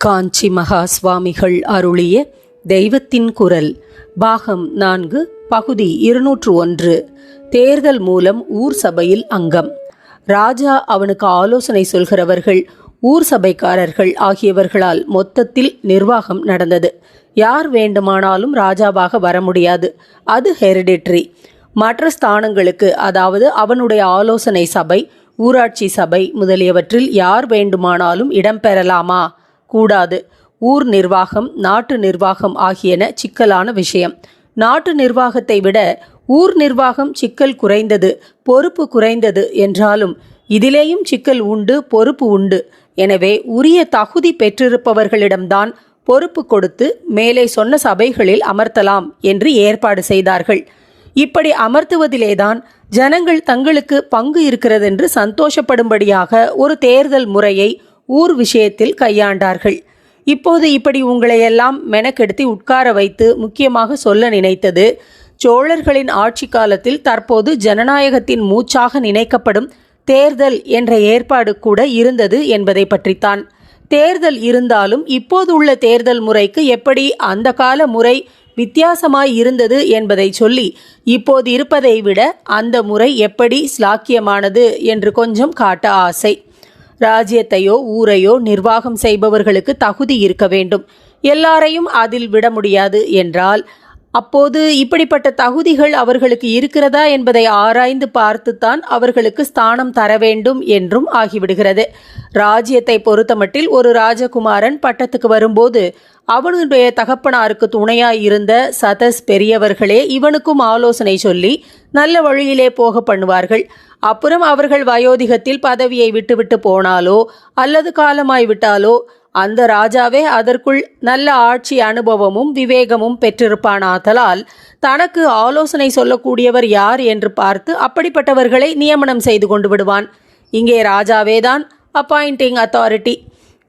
காஞ்சி மகா சுவாமிகள் அருளிய தெய்வத்தின் குரல் பாகம் நான்கு பகுதி இருநூற்று ஒன்று தேர்தல் மூலம் ஊர் சபையில் அங்கம். ராஜா அவனுக்கு ஆலோசனை சொல்கிறவர்கள் ஊர் சபைக்காரர்கள் ஆகியவர்களால் மொத்தத்தில் நிர்வாகம் நடந்தது. யார் வேண்டுமானாலும் ராஜாவாக வர முடியாது. அது ஹெரிடிட்ரி. மற்ற ஸ்தானங்களுக்கு அதாவது அவனுடைய ஆலோசனை சபை ஊராட்சி சபை முதலியவற்றில் யார் வேண்டுமானாலும் இடம்பெறலாமா கூடாது. ஊர் நிர்வாகம் நாட்டு நிர்வாகம் ஆகியன சிக்கலான விஷயம். நாட்டு நிர்வாகத்தை விட ஊர் நிர்வாகம் சிக்கல் குறைந்தது பொறுப்பு குறைந்தது என்றாலும் இதிலேயும் சிக்கல் உண்டு பொறுப்பு உண்டு. எனவே உரிய தகுதி பெற்றிருப்பவர்களிடம்தான் பொறுப்பு கொடுத்து மேலே சொன்ன சபைகளில் அமர்த்தலாம் என்று ஏற்பாடு செய்தார்கள். இப்படி அமர்த்துவதிலேதான் ஜனங்கள் தங்களுக்கு பங்கு இருக்கிறதென்று சந்தோஷப்படும்படியாக ஒரு தேர்தல் முறையை ஊர் விஷயத்தில் கையாண்டார்கள். இப்போது இப்படி உங்களையெல்லாம் மெனக்கெடுத்து உட்கார வைத்து முக்கியமாக சொல்ல நினைத்தது சோழர்களின் ஆட்சி காலத்தில் தற்போது ஜனநாயகத்தின் மூச்சாக நினைக்கப்படும் தேர்தல் என்ற ஏற்பாடு கூட இருந்தது என்பதை பற்றித்தான். தேர்தல் இருந்தாலும் இப்போது உள்ள தேர்தல் முறைக்கு எப்படி அந்த கால முறை வித்தியாசமாய் இருந்தது என்பதை சொல்லி இப்போது இருப்பதை விட அந்த முறை எப்படி ஸ்லாக்கியமானது என்று கொஞ்சம் காட்ட ஆசை. ராஜ்யத்தையோ ஊரையோ நிர்வாகம் செய்பவர்களுக்கு தகுதி இருக்க வேண்டும். எல்லாரையும் அதில் விட முடியாது என்றால் அப்போது இப்படிப்பட்ட தகுதிகள் அவர்களுக்கு இருக்கிறதா என்பதை ஆராய்ந்து பார்த்துத்தான் அவர்களுக்கு ஸ்தானம் தர வேண்டும் என்றும் ஆகிவிடுகிறது. ராஜ்யத்தை பொறுத்தமட்டில் ஒரு ராஜகுமாரன் பட்டத்துக்கு வரும்போது அவனுடைய தகப்பனாருக்கு துணையாய் இருந்த சதஸ் பெரியவர்களே இவனுக்கும் ஆலோசனை சொல்லி நல்ல வழியிலே போக பண்ணுவார்கள். அப்புறம் அவர்கள் வயோதிகத்தில் பதவியை விட்டுவிட்டு போனாலோ அல்லது காலமாய் விட்டாலோ அந்த ராஜாவே அதற்குள் நல்ல ஆட்சி அனுபவமும் விவேகமும் பெற்றிருப்பானாதலால் தனக்கு ஆலோசனை சொல்லக்கூடியவர் யார் என்று பார்த்து அப்படிப்பட்டவர்களை நியமனம் செய்து கொண்டு விடுவான். இங்கே ராஜாவேதான் அப்பாயிண்டிங் அத்தாரிட்டி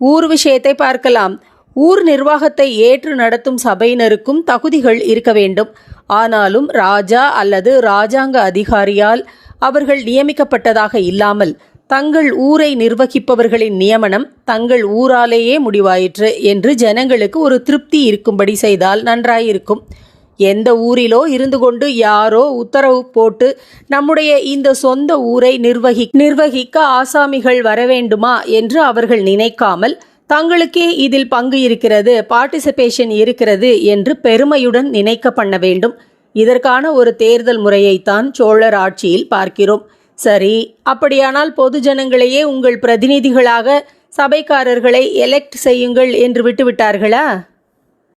ஊர் விஷயத்தை பார்க்கலாம். ஊர் நிர்வாகத்தை ஏற்று நடத்தும் சபையினருக்கும் தகுதிகள் இருக்க வேண்டும். ஆனாலும் ராஜா அல்லது ராஜாங்க அதிகாரியால் அவர்கள் நியமிக்கப்பட்டதாக இல்லாமல் தங்கள் ஊரை நிர்வகிப்பவர்களின் நியமனம் தங்கள் ஊராலேயே முடிவாயிற்று என்று ஜனங்களுக்கு ஒரு திருப்தி இருக்கும்படி செய்தால் நன்றாயிருக்கும். எந்த ஊரிலோ இருந்து கொண்டு யாரோ உத்தரவு போட்டு நம்முடைய இந்த சொந்த ஊரை நிர்வகி நிர்வகிக்க ஆசாமிகள் வரவேண்டுமா என்று அவர்கள் நினைக்காமல் தங்களுக்கே இதில் பங்கு இருக்கிறது பார்ட்டிசிபேஷன் இருக்கிறது என்று பெருமையுடன் நினைக்க பண்ண வேண்டும். இதற்கான ஒரு தேர்தல் முறையைத்தான் சோழர் ஆட்சியில் பார்க்கிறோம். சரி அப்படியானால் பொதுஜனங்களையே உங்கள் பிரதிநிதிகளாக சபைக்காரர்களை எலெக்ட் செய்யுங்கள் என்று விட்டுவிட்டார்களா?